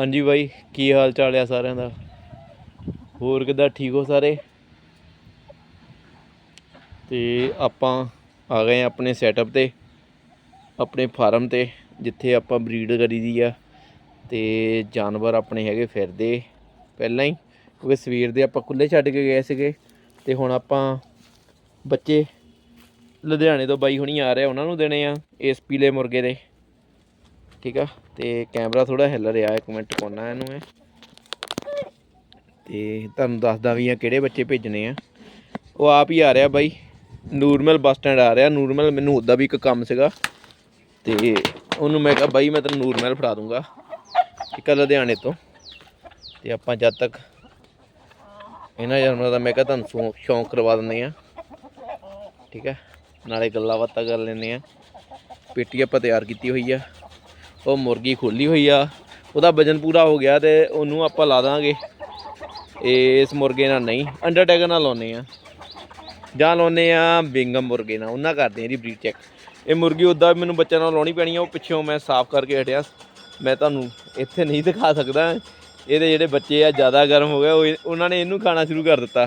ਹਾਂਜੀ ਬਾਈ ਕੀ ਹਾਲ ਚਾਲ ਆ ਸਾਰਿਆਂ ਦਾ? ਹੋਰ ਕਿੱਦਾਂ ਠੀਕ ਹੋ ਸਾਰੇ? ਤੇ ਆਪਾਂ ਆ ਗਏ ਆਪਣੇ ਸੈਟਅਪ ਤੇ ਆਪਣੇ ਫਾਰਮ ਤੇ ਜਿੱਥੇ ਆਪਾਂ ਬਰੀਡ ਕਰੀ ਦੀ ਆ। ਤੇ ਜਾਨਵਰ ਆਪਣੇ ਹੈਗੇ ਫਿਰਦੇ ਪਹਿਲਾਂ ਹੀ ਕਿਉਂਕਿ ਸਵੇਰ ਦੇ ਆਪਾਂ ਖੁੱਲੇ ਛੱਡ ਕੇ ਗਏ ਸੀਗੇ। ਤੇ ਹੁਣ ਆਪਾਂ ਬੱਚੇ ਲੁਧਿਆਣੇ ਤੋਂ ਬਾਈ ਹੁਣੀ ਆ ਰਹੇ ਆ, ਉਹਨਾਂ ਨੂੰ ਦੇਣੇ ਆ ਇਸ ਪੀਲੇ ਮੁਰਗੇ ਦੇ। ਠੀਕ ਆ? ਤੇ ਕੈਮਰਾ ਥੋੜਾ ਹਿੱਲ ਰਿਹਾ, ਇੱਕ ਮਿੰਟ ਕੋਨਾ ਇਹਨੂੰ ਮੈਂ। ਤੇ ਤੁਹਾਨੂੰ ਦੱਸਦਾ ਵੀ ਆ ਕਿਹੜੇ ਬੱਚੇ ਭੇਜਣੇ ਆ। ਉਹ ਆਪ ਹੀ ਆ ਰਿਹਾ ਬਾਈ। ਨੂਰਮਲ ਬੱਸ ਸਟੈਂਡ ਆ ਰਿਹਾ। ਨੂਰਮਲ ਮੈਨੂੰ ਉੱਦਾਂ ਵੀ ਇੱਕ ਕੰਮ ਸੀਗਾ। ਤੇ ਉਹਨੂੰ ਮੈਂ ਕਿਹਾ, ਬਾਈ ਮੈਂ ਤੈਨੂੰ ਨੂਰਮਲ ਫੜਾ ਦੂੰਗਾ। ਇੱਕ ਆ ਲੁਧਿਆਣੇ ਤੋਂ। ਤੇ ਆਪਾਂ ਜਦ ਤੱਕ ਇਹਨਾਂ ਜਾਨਵਰਾਂ ਦਾ ਮੈਂ ਕਿਹਾ ਤੁਹਾਨੂੰ ਸ਼ੌਂ- ਸ਼ੌਂਕ ਕਰਵਾ ਦਿੰਦੇ ਆ। ਠੀਕ ਹੈ ਨਾਲੇ ਗੱਲਾਂ ਬਾਤਾਂ ਕਰ ਲੈਂਦੇ ਆ। ਪੇਟੀ ਆਪਾਂ ਤਿਆਰ ਕੀਤੀ ਹੋਈ ਆ। ਉਹ ਮੁਰਗੀ ਖੋਲੀ ਹੋਈ ਆ। ਉਹਦਾ ਵਜਨ ਪੂਰਾ ਹੋ ਗਿਆ ਤੇ ਉਹਨੂੰ ਆਪਾਂ ਲਾ ਦਾਂਗੇ। ਇਸ ਮੁਰਗੇ ਨਾਲ ਨਹੀਂ ਅੰਡਰਟੇਕਰ ਨਾਲ ਲਾਉਨੇ ਆ। ਜਾਂ ਲਾਉਨੇ ਆ ਬਿੰਗਮ ਮੁਰਗੇ ਨਾਲ, ਉਹਨਾਂ ਕਰਦੇ ਆ ਇਹਦੀ ਬਰੀਡ ਚੈੱਕ ਇਹ ਮੁਰਗੀ ਉਦਾਂ ਮੈਨੂੰ ਬੱਚਿਆਂ ਨਾਲ ਲਾਉਣੀ ਪੈਣੀ ਆ, ਉਹ ਪਿੱਛੋਂ ਮੈਂ ਸਾਫ਼ ਕਰਕੇ ਹਟਿਆ। ਮੈਂ ਤੁਹਾਨੂੰ ਇੱਥੇ ਨਹੀਂ ਦਿਖਾ ਸਕਦਾ। ਇਹਦੇ ਜਿਹੜੇ ਬੱਚੇ ਆ, ਜ਼ਿਆਦਾ ਗਰਮ ਹੋ ਗਏ ਉਹਨਾਂ ਨੇ ਇਹਨੂੰ ਖਾਣਾ ਸ਼ੁਰੂ ਕਰ ਦਿੱਤਾ।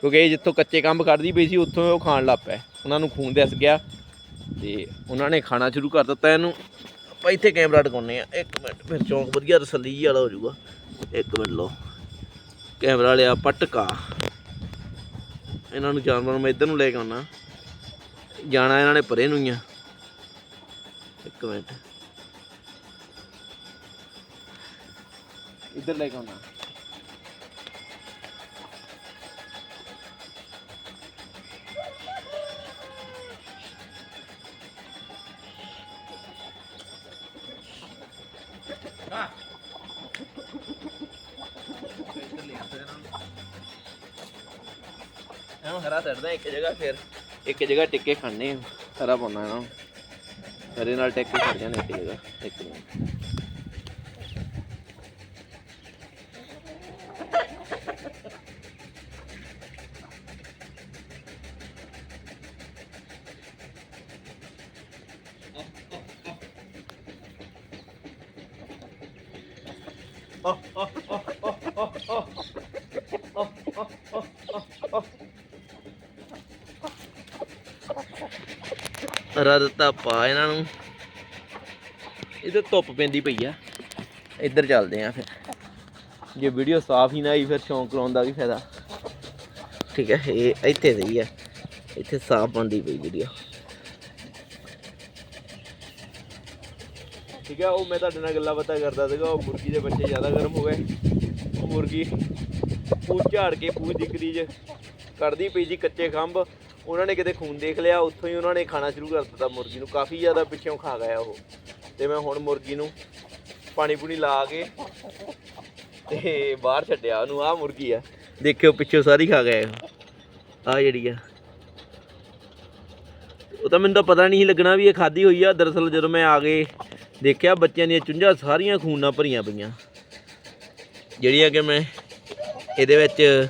ਕਿਉਂਕਿ ਇਹ ਜਿੱਥੋਂ ਕੱਚੇ ਕੰਬ ਕੱਢਦੀ ਪਈ ਸੀ, ਉੱਥੋਂ ਉਹ ਖਾਣ ਲੱਗ ਪਿਆ। ਉਹਨਾਂ ਨੂੰ ਖੂਨ ਦਿਸ ਗਿਆ ਤੇ ਉਹਨਾਂ ਨੇ ਖਾਣਾ ਸ਼ੁਰੂ ਕਰ ਦਿੱਤਾ ਇਹਨੂੰ। ਆਪਾਂ ਇੱਥੇ ਕੈਮਰਾ ਟਿਕਾਉਨੇ ਆ ਇੱਕ ਮਿੰਟ, ਫਿਰ ਚੌਂਕ ਵਧੀਆ ਤਸੱਲੀ ਵਾਲਾ ਹੋ ਜਾਊਗਾ। ਇੱਕ ਮਿੰਟ ਲਓ। ਕੈਮਰਾ ਲਿਆ ਪਟਕਾ। ਇਹਨਾਂ ਨੂੰ ਜਾਨਵਰ ਨੂੰ ਮੈਂ ਇੱਧਰ ਨੂੰ ਲੈ ਕੇ ਆਉਣਾ ਜਾਣਾ ਇਹਨਾਂ ਨੇ ਪਰੇ ਨੂੰ ਹੀ ਆ। ਇੱਕ ਮਿੰਟ। ਇੱਧਰ ਲੈ ਕੇ ਆਉਣਾ ਇਹਨੂੰ ਹਰਾ ਛੱਡਦਾ ਇੱਕ ਜਗ੍ਹਾ ਫਿਰ ਇੱਕ ਜਗ੍ਹਾ ਟਿੱਕੇ ਖਾਣੇ ਹਰਾ ਪਾਉਣਾ ਇਹਨਾਂ ਨੂੰ ਹਰੇ ਨਾਲ ਟਿੱਕੇ ਖੜ ਜਾਣੇ ਇੱਕ ਜਗ੍ਹਾ ਇੱਕ ਮਿੰਟ ਹਰਾ ਦਿੱਤਾ ਪਾ ਇਹਨਾਂ ਨੂੰ। ਇਹਦੇ ਧੁੱਪ ਪੈਂਦੀ ਪਈ ਆ। ਇੱਧਰ ਚੱਲਦੇ ਆ ਫਿਰ। ਜੇ ਵੀਡੀਓ ਸਾਫ਼ ਹੀ ਨਾ ਆਈ ਫਿਰ ਸ਼ੌਂਕ ਲਾਉਣ ਦਾ ਵੀ ਫਾਇਦਾ। ਠੀਕ ਹੈ ਇਹ ਇੱਥੇ ਸਹੀ ਹੈ ਇੱਥੇ ਸਾਫ਼ ਬੰਦੀ ਪਈ ਵੀਡੀਓ ਠੀਕ ਹੈ ਉਹ ਮੈਂ ਤੁਹਾਡੇ ਨਾਲ ਗੱਲਾਂ ਬਾਤਾਂ ਕਰਦਾ ਸੀਗਾ। ਉਹ ਮੁਰਗੀ ਦੇ ਬੱਚੇ ਜ਼ਿਆਦਾ ਗਰਮ ਹੋ ਗਏ। ਉਹ ਮੁਰਗੀ ਪੂਛ ਝਾੜ ਕੇ ਪੂਛ ਦੀ ਕਰੀਜ ਕੱਢਦੀ ਪਈ ਜੀ ਕੱਚੇ ਖੰਭ। ਉਹਨਾਂ ਨੇ ਕਿਤੇ ਖੂਨ ਦੇਖ ਲਿਆ, ਉੱਥੋਂ ਹੀ ਉਹਨਾਂ ਨੇ ਖਾਣਾ ਸ਼ੁਰੂ ਕਰ ਦਿੱਤਾ ਮੁਰਗੀ ਨੂੰ। ਕਾਫੀ ਜ਼ਿਆਦਾ ਪਿੱਛੋਂ ਖਾ ਗਿਆ ਉਹ। ਤੇ ਮੈਂ ਹੁਣ ਮੁਰਗੀ ਨੂੰ ਪਾਣੀ ਪੂਣੀ ਲਾ ਕੇ ਤੇ ਬਾਹਰ ਛੱਡਿਆ ਉਹਨੂੰ, ਆਹ ਮੁਰਗੀ ਆ। ਦੇਖਿਓ, ਪਿੱਛੋਂ ਸਾਰੀ ਖਾ ਗਏ ਆ ਜਿਹੜੀ ਆ। ਉਹ ਤਾਂ ਮੈਨੂੰ ਤਾਂ ਪਤਾ ਨਹੀਂ ਸੀ ਲੱਗਣਾ ਵੀ ਇਹ ਖਾਦੀ ਹੋਈ ਆ। ਦਰਅਸਲ ਜਦੋਂ ਮੈਂ ਆ ਕੇ ਦੇਖਿਆ, ਬੱਚਿਆਂ ਦੀਆਂ ਚੁੰਝਾਂ ਸਾਰੀਆਂ ਖੂਨ ਨਾਲ ਭਰੀਆਂ ਪਈਆਂ। ਜਿਹੜੀਆਂ ਕਿ ਮੈਂ ਇਹਦੇ ਵਿੱਚ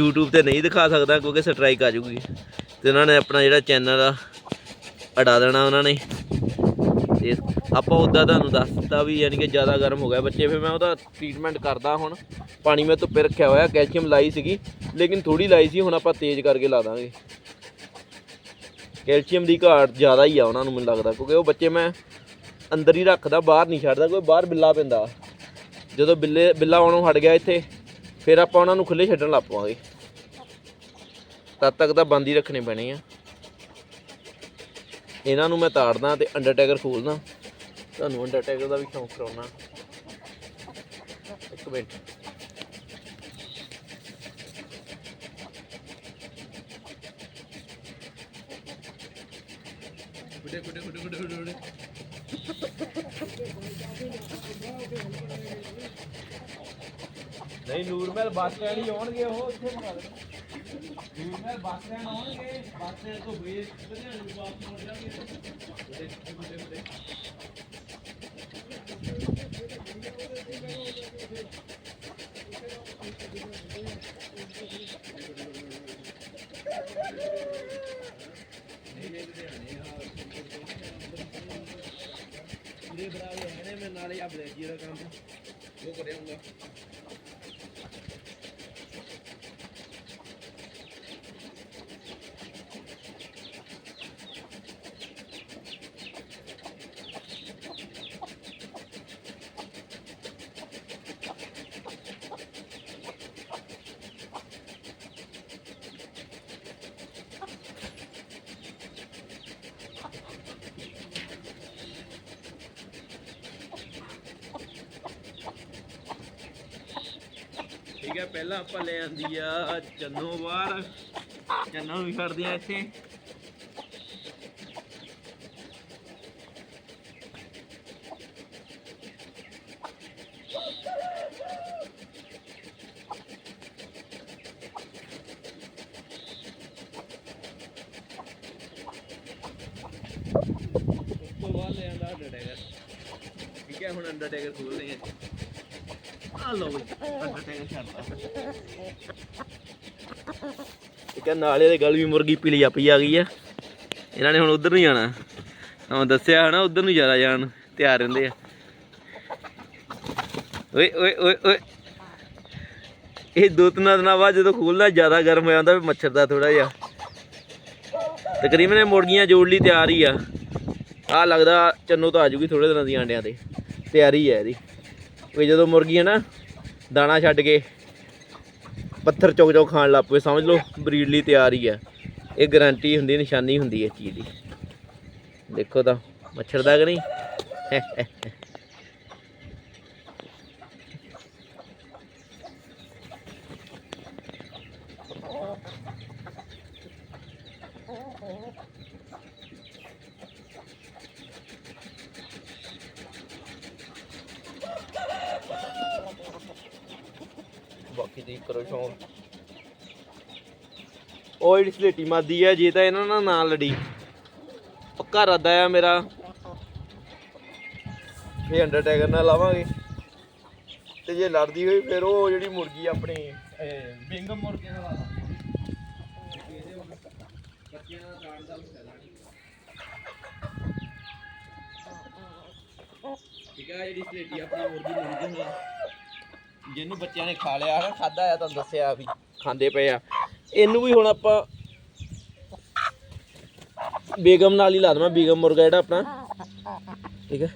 YouTube ਤੇ ਨਹੀਂ ਦਿਖਾ ਸਕਦਾ, ਕਿਉਂਕਿ ਸਟ੍ਰਾਈਕ ਆ ਜੂਗੀ। ਤੇ ਉਹਨਾਂ ਨੇ ਆਪਣਾ ਜਿਹੜਾ ਚੈਨਲ ਆ ਅਡਾ ਦੇਣਾ ਉਹਨਾਂ ਨੇ। ਤੇ ਆਪਾਂ ਉਦਾਂ ਤੁਹਾਨੂੰ ਦੱਸ ਦਿੱਤਾ ਵੀ ਯਾਨੀ ਕਿ ਜ਼ਿਆਦਾ ਗਰਮ ਹੋ ਗਿਆ। ਬੱਚੇ, ਫਿਰ ਮੈਂ ਉਹਦਾ ਟ੍ਰੀਟਮੈਂਟ ਕਰਦਾ ਹੁਣ। ਪਾਣੀ ਮੈਂ ਧੁੱਪੇ ਰੱਖਿਆ ਹੋਇਆ ਕੈਲਸ਼ੀਅਮ ਲਾਈ ਸੀਗੀ, ਲੇਕਿਨ ਥੋੜੀ ਲਾਈ ਸੀ, ਹੁਣ ਆਪਾਂ ਤੇਜ਼ ਕਰਕੇ ਲਾ ਦਾਂਗੇ। ਕੈਲਸ਼ੀਅਮ ਦੀ ਘਾਟ ਜ਼ਿਆਦਾ ਹੀ ਆ ਉਹਨਾਂ ਨੂੰ, ਮੈਨੂੰ ਲੱਗਦਾ, ਕਿਉਂਕਿ ਉਹ ਬੱਚੇ ਮੈਂ ਅੰਦਰ ਹੀ ਰੱਖਦਾ, ਬਾਹਰ ਨਹੀਂ ਛੱਡਦਾ ਕੋਈ ਬਾਹਰ ਬਿੱਲਾ ਪੈਂਦਾ। ਜਦੋਂ ਬਿੱਲੇ ਬਿੱਲਾ ਆਉਣੋਂ ਹਟ ਗਿਆ ਇੱਥੇ, ਫਿਰ ਆਪਾਂ ਉਹਨਾਂ ਨੂੰ ਖੁੱਲੇ ਛੱਡਣ ਲੱਗ ਪਵਾਂਗੇ। ਤਦ ਤੱਕ ਤਾਂ ਬੰਦ ਹੀ ਰੱਖਣੇ ਪੈਣੇ ਆ। ਇਹਨਾਂ ਨੂੰ ਮੈਂ ਤਾੜਦਾ ਤੇ ਅੰਡਰਟੇਕਰ ਖੋਲਦਾ। ਤੁਹਾਨੂੰ ਅੰਡਰਟੇਕਰ ਦਾ ਵੀ ਸ਼ੌਂਕ ਕਰਾਉਣਾ। ਇੱਕ ਮਿੰਟ। ਕੁੜੇ ਕੁੜੇ ਕੁੜੇ ਕੁੜੇ ਕੁੜੇ ਨਹੀਂ ਨੂਰਮਹਿਲ ਬੱਸ ਸਟੈਂਡ ਹੀ ਆਉਣਗੇ ਉਹ ਇੱਥੇ ਮੰਗਾ ਨੂਰਮਹਿਲ ਬਰਾਬਰ ਹੈ ਨੇ ਮੈਂ ਨਾਲੇ ਆ ਬਲੈਜੀ ਦਾ ਕੰਮ। ਉਹ ਕਰਿਆ ਹੁੰਦਾ। ਠੀਕ ਹੈ, ਪਹਿਲਾਂ ਆਪਾਂ ਲੈ ਆਂਦੀ ਆ ਚੰਨੋ ਬਾਹਰ। ਚੰਨੋ ਨੂੰ ਵੀ ਛੱਡਦੇ ਆ ਇੱਥੇ। ਉਸ ਤੋਂ ਬਾਅਦ ਲੈ ਆਂਦਾ ਅੰਡਰਟੇਕਰ ਠੀਕ ਹੈ, ਹੁਣ ਅੰਡਰਟੇਕਰ ਖੋਲਦੇ ਆ। ਆ ਲਓ ਬਈ। ਅੰਡਰਟੇਕਰ ਛੱਡਦਾ ਠੀਕ ਨਾਲੇ ਦੇ ਗਲ ਵੀ ਮੁਰਗੀ ਪੀਲੀ ਆ ਆ ਗਈ ਆ। ਇਹਨਾਂ ਨੇ ਹੁਣ ਉਧਰ ਨੂੰ ਜਾਣਾ। ਹਾਂ, ਦੱਸਿਆ ਹਨਾ, ਉਧਰ ਨੂੰ ਜ਼ਿਆਦਾ ਜਾਣ ਤਿਆਰ ਰਹਿੰਦੇ ਆ। ਓਏ ਓਏ ਓਏ ਓਏ। ਇਹ ਦੋ ਤਿੰਨ ਦਿਨਾਂ ਬਾਅਦ ਜਦੋਂ ਖੋਲਦਾ ਜ਼ਿਆਦਾ ਗਰਮ ਹੋ ਜਾਂਦਾ ਮੱਛਰ ਦਾ ਥੋੜਾ ਜਿਹਾ। ਤਕਰੀਬਨ ਇਹ ਮੁਰਗੀਆਂ ਜੋੜ ਲਈ ਤਿਆਰ ਹੀ ਆ। ਆ ਲੱਗਦਾ ਚੰਨੋ ਤਾਂ ਆ ਜੂਗੀ ਥੋੜੇ ਦਿਨਾਂ ਦੀ ਆਂਡਿਆਂ ਤੇ। ਤਿਆਰੀ ਹੈ ਇਹਦੀ। ਕੋਈ ਜਦੋਂ ਮੁਰਗੀ ਹੈ ਨਾ, ਦਾਣਾ ਛੱਡ ਕੇ ਪੱਥਰ ਚੌਕ ਚੌਕ ਖਾਣ ਲੱਗ ਪਏ ਸਮਝ ਲਓ ਬਰੀਡ ਲਈ ਤਿਆਰ ਹੀ ਹੈ। ਇਹ ਗਾਰੰਟੀ ਹੁੰਦੀ, ਨਿਸ਼ਾਨੀ ਹੁੰਦੀ ਹੈ ਚੀਜ਼ ਦੀ। ਦੇਖੋ ਤਾਂ, ਮੱਛਰ ਦਾ ਕਿ ਨਹੀਂ? ਬਾਕੀ ਤੁਸੀਂ ਕਰੋ ਸ਼ੌਂਕ। ਉਹ ਜਿਹੜੀ ਸਲੇਟੀ ਮਾਦੀ ਆ, ਜੇ ਤਾਂ ਇਹਨਾਂ ਨਾਲ ਨਾ ਲੜੀ। ਪੱਕਾ ਇਰਾਦਾ ਆ ਮੇਰਾ। ਫੇ ਅੰਡਰਟੇਕਰ ਨਾਲ ਲਾਵਾਂਗੇ। ਤੇ ਜੇ ਲੜਦੀ ਹੋਈ ਫਿਰ ਉਹ ਜਿਹੜੀ ਮੁਰਗੀ ਆਪਣੀ, ਇਹ ਬਿੰਗਮ ਨਾਲ ਲਾਵਾਂਗੇ ਠੀਕ ਆ, ਜਿਹੜੀ ਸਲੇਟੀ ਆਪਣੀ ਮੁਰਗੀ ਮੁਰਗੀ ਹੁਣ ਜਿਹਨੂੰ ਬੱਚਿਆਂ ਨੇ ਖਾ ਲਿਆ ਨਾ ਖਾਦਾ ਆ, ਤੁਹਾਨੂੰ ਦੱਸਿਆ ਵੀ ਖਾਂਦੇ ਪਏ ਆ। ਇਹਨੂੰ ਵੀ ਹੁਣ ਆਪਾਂ ਬੇਗਮ ਨਾਲ ਹੀ ਲਾ ਦਵਾਂ, ਬੇਗਮ ਮੁਰਗਾ ਜਿਹੜਾ ਆਪਣਾ। ਠੀਕ ਹੈ?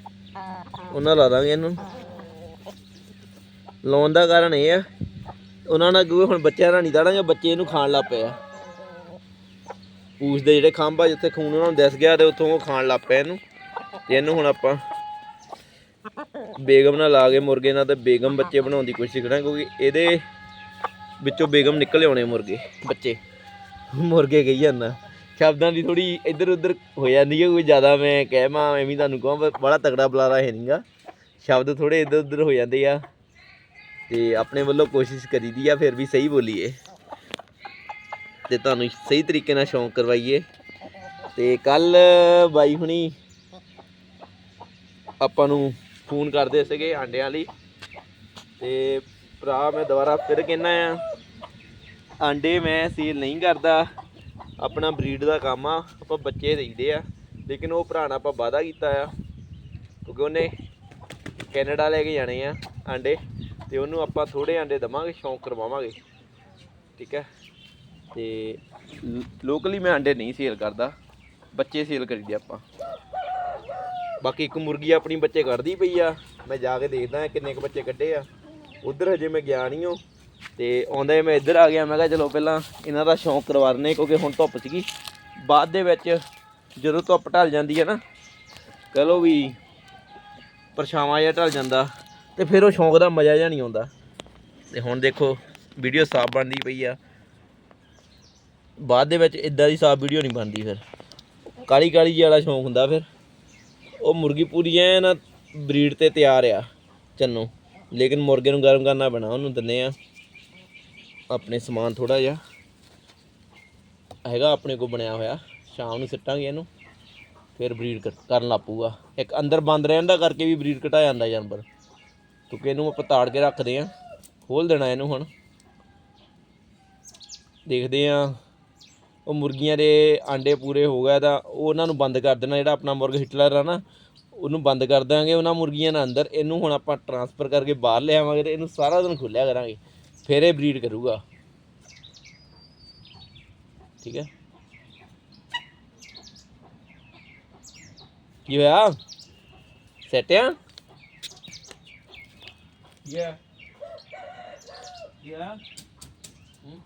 ਉਹਨਾਂ ਲਾ ਦਾਂਗੇ ਇਹਨੂੰ। ਲਾਉਣ ਦਾ ਕਾਰਨ ਇਹ ਆ, ਉਹਨਾਂ ਨਾਲ ਕਿਉਂਕਿ ਹੁਣ ਬੱਚਿਆਂ ਨਾਲ ਨਹੀਂ ਦਾੜਾਂਗੇ, ਬੱਚੇ ਇਹਨੂੰ ਖਾਣ ਲੱਗ ਪਏ ਆ। ਪੂਛ ਦੇ ਜਿਹੜੇ ਖੰਭ ਆ, ਜਿੱਥੇ ਖੂਨ ਉਹਨਾਂ ਨੂੰ ਦਿਸ ਗਿਆ ਤੇ ਉੱਥੋਂ ਉਹ ਖਾਣ ਲੱਗ ਪਏ ਇਹਨੂੰ। ਤੇ ਇਹਨੂੰ ਹੁਣ ਆਪਾਂ ਬੇਗਮ ਨਾਲ ਲਾ ਕੇ ਮੁਰਗੇ ਨਾਲ ਤੇ ਬੇਗਮ ਬੱਚੇ ਬਣਾਉਣ ਦੀ ਕੋਸ਼ਿਸ਼ ਕਰਾਂ ਕਿਉਂਕਿ ਇਹਦੇ ਵਿੱਚੋਂ ਬੇਗਮ ਨਿਕਲੇ ਆਉਣੇ ਮੁਰਗੇ, ਬੱਚੇ। ਮੁਰਗੇ ਕਹੀ ਜਾਂਦਾ। ਸ਼ਬਦਾਂ ਦੀ ਥੋੜੀ ਇੱਧਰ ਉੱਧਰ ਹੋ ਜਾਂਦੀ ਹੈ ਕੋਈ ਜ਼ਿਆਦਾ ਮੈਂ ਕਹਿ ਮਾ, ਐਵੇਂ ਤੁਹਾਨੂੰ ਕਹਾਂ ਬੜਾ ਤਗੜਾ ਬੁਲਾਰਾ ਹੈ ਨਹੀਂਗਾ ਸ਼ਬਦ ਥੋੜੇ ਇੱਧਰ ਉੱਧਰ ਹੋ ਜਾਂਦੇ ਆ। ਤੇ ਆਪਣੇ ਵੱਲੋਂ ਕੋਸ਼ਿਸ਼ ਕਰੀਦੀ ਆ, ਫਿਰ ਵੀ ਸਹੀ ਬੋਲੀਏ। ਤੇ ਤੁਹਾਨੂੰ ਸਹੀ ਤਰੀਕੇ ਨਾਲ ਸ਼ੌਂਕ ਕਰਵਾਈਏ। ਤੇ ਕੱਲ ਬਾਈ ਹੁਣੀ ਆਪਾਂ ਨੂੰ ਫੋਨ ਕਰਦੇ ਸੀਗੇ ਆਂਡਿਆਂ ਲਈ। ਤੇ ਭਰਾ, ਮੈਂ ਦੁਬਾਰਾ ਫਿਰ ਕਹਿਣਾ ਆ, ਆਂਡੇ ਮੈਂ ਸੇਲ ਨਹੀਂ ਕਰਦਾ। ਆਪਣਾ ਬਰੀਡ ਦਾ ਕੰਮ ਆ, ਆਪਾਂ ਬੱਚੇ ਦੇਈਦੇ ਆ। ਲੇਕਿਨ ਉਹ ਭਰਾ ਨਾਲ ਆਪਾਂ ਵਾਅਦਾ ਕੀਤਾ ਆ, ਕਿਉਂਕਿ ਉਹਨੇ ਕੈਨੇਡਾ ਲੈ ਕੇ ਜਾਣੇ ਆ ਆਂਡੇ, ਤੇ ਉਹਨੂੰ ਆਪਾਂ ਥੋੜੇ ਆਂਡੇ ਦਵਾਂਗੇ, ਸ਼ੌਂਕ ਕਰਵਾਵਾਂਗੇ। ਠੀਕ ਹੈ? ਤੇ ਲੋਕਲੀ ਮੈਂ ਆਂਡੇ ਨਹੀਂ ਸੇਲ ਕਰਦਾ, ਬੱਚੇ ਸੇਲ ਕਰੀਦੇ ਆਪਾਂ। ਬਾਕੀ ਇੱਕ ਮੁਰਗੀ ਆਪਣੀ ਬੱਚੇ ਕੱਢਦੀ ਪਈ ਆ। ਮੈਂ ਜਾ ਕੇ ਦੇਖਦਾ ਕਿੰਨੇ ਕੁ ਬੱਚੇ ਕੱਢੇ ਆ। ਉਧਰ ਹਜੇ ਮੈਂ ਗਿਆ ਨਹੀਂ ਹਾਂ ਤੇ ਆਉਂਦਾ ਮੈਂ ਇੱਧਰ ਆ ਗਿਆ, ਮੈਂ ਕਿਹਾ ਚਲੋ ਪਹਿਲਾਂ ਇਹਨਾਂ ਦਾ ਸ਼ੌਂਕ ਕਰਵਾ ਦਿੰਦੇ ਕਿਉਂਕਿ ਹੁਣ ਧੁੱਪ ਸੀਗੀ। ਬਾਅਦ ਦੇ ਵਿੱਚ ਜਦੋਂ ਧੁੱਪ ਢਲ ਜਾਂਦੀ ਹੈ ਨਾ, ਕਹ ਲਓ ਵੀ ਪਰਛਾਵਾਂ ਜਿਹਾ ਢਲ ਜਾਂਦਾ ਤੇ ਫਿਰ ਉਹ ਸ਼ੌਂਕ ਦਾ ਮਜ਼ਾ ਜਿਹਾ ਨਹੀਂ ਆਉਂਦਾ। ਤੇ ਹੁਣ ਦੇਖੋ ਵੀਡੀਓ ਸਾਫ਼ ਬਣਦੀ ਪਈ ਆ। ਬਾਅਦ ਦੇ ਵਿੱਚ ਇਦਾਂ ਦੀ ਸਾਫ਼ ਵੀਡੀਓ ਨਹੀਂ ਬਣਦੀ ਫਿਰ। ਕਾਲੀ ਕਾਲੀ ਜਿਹੀ ਵਾਲਾ ਸ਼ੌਂਕ ਹੁੰਦਾ ਫਿਰ। ਉਹ ਮੁਰਗੀ ਪੂਰੀ ਐਨ ਬਰੀਡ ਤੇ ਤਿਆਰ ਆ ਚੰਨੋ। ਲੇਕਿਨ ਮੁਰਗੇ ਨੂੰ ਗਰਮ ਕਰਨਾ ਪੈਣਾ, ਉਹਨੂੰ ਦਿੰਨੇ ਆ ਆਪਣੇ ਸਮਾਨ ਥੋੜਾ ਜਿਹਾ। ਹੈਗਾ ਆਪਣੇ ਕੋਲ ਬਣਿਆ ਹੋਇਆ, ਸ਼ਾਮ ਨੂੰ ਸਿੱਟਾਂਗੇ ਇਹਨੂੰ, ਫਿਰ ਬਰੀਡ ਕਰਨ ਲੱਪੂਗਾ ਇੱਕ ਅੰਦਰ ਬੰਦ ਰਹਿਣ ਦਾ ਕਰਕੇ ਵੀ ਬਰੀਡ ਘਟਾ ਜਾਂਦਾ ਜਾਨਵਰ। ਕਿਉਂਕਿ ਇਹਨੂੰ ਆਪਾਂ ਤਾੜ ਕੇ ਰੱਖਦੇ ਆ ਖੋਲ ਦੇਣਾ ਇਹਨੂੰ ਹੁਣ। ਦੇਖਦੇ ਆ ਉਹ ਮੁਰਗੀਆਂ ਦੇ ਆਂਡੇ ਪੂਰੇ ਹੋ ਗਏ ਤਾਂ ਉਹ ਉਹਨਾਂ ਨੂੰ ਬੰਦ ਕਰ ਦੇਣਾ, ਜਿਹੜਾ ਆਪਣਾ ਮੁਰਗ ਹਿਟਲਰ ਆ ਨਾ, ਉਹਨੂੰ ਬੰਦ ਕਰ ਦਾਂਗੇ ਉਹਨਾਂ ਮੁਰਗੀਆਂ ਨਾਲ ਅੰਦਰ ਇਹਨੂੰ ਹੁਣ ਆਪਾਂ ਟਰਾਂਸਫਰ ਕਰਕੇ ਬਾਹਰ ਲੈ ਆਵਾਂਗੇ ਤੇ ਇਹਨੂੰ ਸਾਰਾ ਦਿਨ ਖੁੱਲਿਆ ਕਰਾਂਗੇ, ਫਿਰ ਇਹ ਬਰੀਡ ਕਰੂਗਾ ਠੀਕ ਹੈ ਕੀ ਹੋਇਆ ਸੈਟ ਆ Yeah. Yeah. Hmm?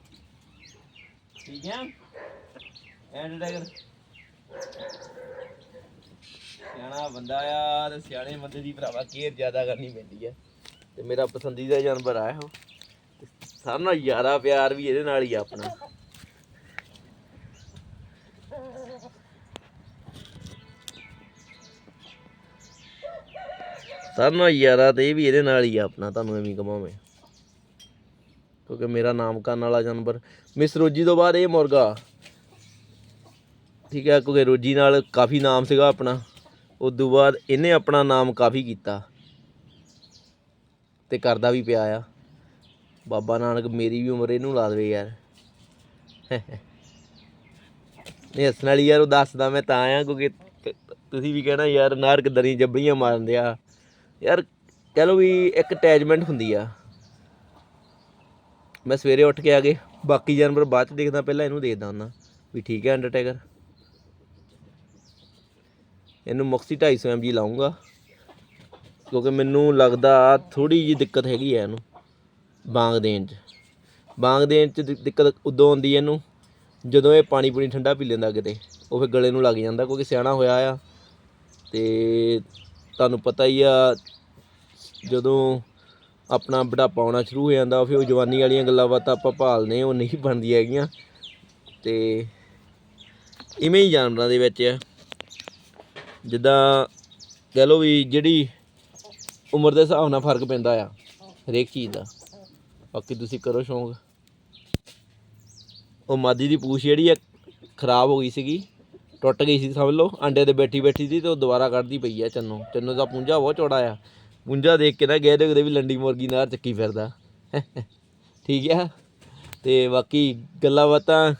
ਠੀਕ ਹੈ? ਐਂਡ ਟਾਈਗਰ ਸਿਆਣਾ ਬੰਦਾ ਆ ਤੇ ਸਿਆਣੇ ਬੰਦੇ ਦੀ ਭਰਾਵਾ ਕੇਅਰ ਜ਼ਿਆਦਾ ਕਰਨੀ ਪੈਂਦੀ ਹੈ ਤੇ ਮੇਰਾ ਪਸੰਦੀਦਾ ਜਾਨਵਰ ਆ ਉਹ ਸਾਰਿਆਂ ਨਾਲ ਜ਼ਿਆਦਾ ਪਿਆਰ ਵੀ ਇਹਦੇ ਨਾਲ ਹੀ ਆ ਆਪਣਾ। ਸਾਰਿਆਂ ਨਾਲ ਜ਼ਿਆਦਾ ਤੇ ਇਹ ਵੀ ਇਹਦੇ ਨਾਲ ਹੀ ਆ ਆਪਣਾ, ਤੁਹਾਨੂੰ ਐਵੇਂ ਕਮਾਵੇਂ ਕਿਉਂਕਿ ਮੇਰਾ ਨਾਮ ਕਰਨ ਵਾਲਾ ਜਾਨਵਰ। ਮਿਸ ਰੋਜੀ ਤੋਂ ਬਾਅਦ ਇਹ ਮੁਰਗਾ। ਠੀਕ ਹੈ, ਕਿਉਂਕਿ ਰੋਜੀ ਨਾਲ ਕਾਫੀ ਨਾਮ ਸੀਗਾ ਆਪਣਾ। ਉਸ ਤੋਂ ਬਾਅਦ ਇਹਨੇ ਆਪਣਾ ਨਾਮ ਕਾਫੀ ਕੀਤਾ। ਤੇ ਕਰਦਾ ਵੀ ਪਿਆ ਆ। ਬਾਬਾ ਨਾਨਕ ਮੇਰੀ ਵੀ ਉਮਰ ਇਹਨੂੰ ਲਾ ਦੇਵੇ ਯਾਰ। ਨਹੀਂ, ਹੱਸਣ ਵਾਲੀ ਯਾਰ, ਉਹ ਦੱਸਦਾ ਮੈਂ ਤਾਂ ਆ ਕਿਉਂਕਿ ਤੁਸੀਂ ਵੀ ਕਹਿਣਾ ਯਾਰ ਨਾਰਕ ਕਿੱਦਾਂ ਦੀਆਂ ਜੱਬੜੀਆਂ ਮਾਰਦੇ ਆ ਯਾਰ, ਕਹਿ ਲਓ ਵੀ ਇੱਕ ਅਟੈਚਮੈਂਟ ਹੁੰਦੀ ਆ। ਮੈਂ ਸਵੇਰੇ ਉੱਠ ਕੇ ਆ ਗਏ ਬਾਕੀ ਜਾਨਵਰ ਬਾਅਦ ਚ ਦੇਖਦਾ, ਪਹਿਲਾਂ ਇਹਨੂੰ ਦੇਖਦਾ ਹੁੰਦਾ ਵੀ ਠੀਕ ਹੈ ਅੰਡਰਟੇਕਰ ਇਹਨੂੰ ਮਕਸੀ 250 mg ਲਾਉਂਗਾ ਕਿਉਂਕਿ ਮੈਨੂੰ ਲੱਗਦਾ ਥੋੜੀ ਜੀ ਦਿੱਕਤ ਹੈਗੀ ਹੈ ਇਹਨੂੰ ਬਾਂਗ ਦੇਣ 'ਚ। ਬਾਂਗ ਦੇਣ 'ਚ ਦਿੱਕਤ ਉਦੋਂ ਆਉਂਦੀ ਹੈ ਇਹਨੂੰ ਜਦੋਂ ਇਹ ਪਾਣੀ ਪੂਣੀ ਠੰਡਾ ਪੀ ਲੈਂਦਾ ਕਿਤੇ ਉਹ ਫਿਰ ਗਲੇ ਨੂੰ ਲੱਗ ਜਾਂਦਾ ਕਿਉਂਕਿ ਸਿਆਣਾ ਹੋਇਆ ਆ। ਤੇ ਤੁਹਾਨੂੰ ਪਤਾ ਹੀ ਆ, ਜਦੋਂ ਆਪਣਾ ਬੁਢਾਪਾ ਆਉਣਾ ਸ਼ੁਰੂ ਹੋ ਜਾਂਦਾ, ਫਿਰ ਉਹ ਜਵਾਨੀ ਵਾਲੀਆਂ ਗੱਲਾਂ ਬਾਤਾਂ ਆਪਾਂ ਭਾਲਦੇ ਉਹ ਨਹੀਂ ਬਣਦੀਆਂ ਹੈਗੀਆਂ। ਤੇ ਇਵੇਂ ਹੀ ਜਾਨਵਰਾਂ ਦੇ ਵਿੱਚ ਆ। ਜਿੱਦਾਂ ਕਹਿ ਲਓ ਵੀ ਜਿਹੜੀ ਉਮਰ ਦੇ ਹਿਸਾਬ ਨਾਲ ਫ਼ਰਕ ਪੈਂਦਾ ਆ, ਹਰੇਕ ਚੀਜ਼ ਦਾ। ਬਾਕੀ ਤੁਸੀਂ ਕਰੋ ਸ਼ੌਂਕ। ਉਹ ਮਾਦੀ ਦੀ ਪੂਛ ਜਿਹੜੀ ਆ, ਖਰਾਬ ਹੋ ਗਈ ਸੀਗੀ, ਟੁੱਟ ਗਈ ਸੀ ਸਮਝ ਲਓ, ਅੰਡੇ ਤੇ ਬੈਠੀ ਬੈਠੀ ਸੀ ਤੇ ਉਹ ਦੁਬਾਰਾ ਕੱਢਦੀ ਪਈ ਆ ਚੰਨੋ। ਚੰਨੋ ਦਾ ਪੁੰਜਾ ਬਹੁਤ ਚੌੜਾ ਆ। ਪੁੰਜਾ ਦੇਖ ਕੇ ਨਾ ਗਏ ਦੇ ਵੀ ਲੰਡੀ ਮੁਰਗੀ ਨਾਲ ਚੱਕੀ ਫਿਰਦਾ। ਠੀਕ ਆ? ਤੇ ਬਾਕੀ ਗੱਲਾਂ ਬਾਤਾਂ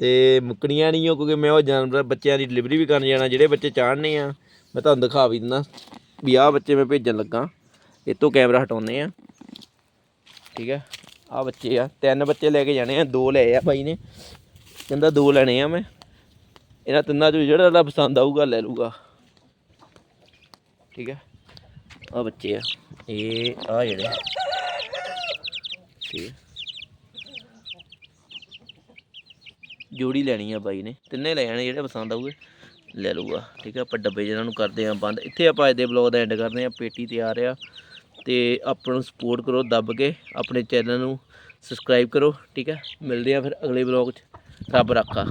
ਤੇ ਮੁੱਕਣੀਆਂ ਨਹੀਂ ਉਹ ਕਿਉਂਕਿ ਮੈਂ ਉਹ ਜਾਨਵਰ ਬੱਚਿਆਂ ਦੀ ਡਿਲੀਵਰੀ ਵੀ ਕਰਨ ਜਾਣਾ, ਜਿਹੜੇ ਬੱਚੇ ਚਾਹਣੇ ਆ, ਮੈਂ ਤੁਹਾਨੂੰ ਦਿਖਾ ਵੀ ਦਿੰਦਾ ਵੀ ਆਹ ਬੱਚੇ ਮੈਂ ਭੇਜਣ ਲੱਗਾ। ਇਹ ਤੋਂ ਕੈਮਰਾ ਹਟਾਉਨੇ ਆ। ਠੀਕ ਹੈ ਆ ਬੱਚੇ ਆ, ਤਿੰਨ ਬੱਚੇ ਲੈ ਕੇ ਜਾਣੇ ਆ, ਦੋ ਲਏ ਆ ਬਾਈ ਨੇ। ਕਹਿੰਦਾ ਦੋ ਲੈਣੇ ਆ ਮੈਂ। ਇਹਨਾਂ ਤਿੰਨਾਂ ਚੋਂ ਜਿਹੜਾ ਪਸੰਦ ਆਊਗਾ ਲੈ ਲੂਗਾ ਠੀਕ ਹੈ ਆ ਬੱਚੇ ਆ। ਇਹ ਆ ਜਿਹੜੇ ਠੀਕ ਜੋੜੀ ਲੈਣੀ ਆ ਬਾਈ ਨੇ। ਤਿੰਨੇ ਲੈ ਜਾਣੇ ਜਿਹੜੇ ਪਸੰਦ ਆਊਗੇ ਲੈ ਲੂਗਾ ਠੀਕ ਹੈ ਆਪਾਂ ਡੱਬੇ ਜਿਹਨਾਂ ਨੂੰ ਕਰਦੇ ਆ ਬੰਦ। ਇੱਥੇ ਆਪਾਂ ਅੱਜ ਦੇ ਬਲੌਗ ਦਾ ਐਂਡ ਕਰਦੇ ਆ। ਪੇਟੀ ਤਿਆਰ ਆ। ਤੇ ਆਪਾਂ ਨੂੰ ਸਪੋਰਟ ਕਰੋ ਦੱਬ ਕੇ। ਆਪਣੇ ਚੈਨਲ ਨੂੰ ਸਬਸਕ੍ਰਾਈਬ ਕਰੋ। ਠੀਕ ਹੈ ਮਿਲਦੇ ਆ ਫਿਰ ਅਗਲੇ ਬਲੌਗ 'ਚ। ਰੱਬ ਰਾਖਾ।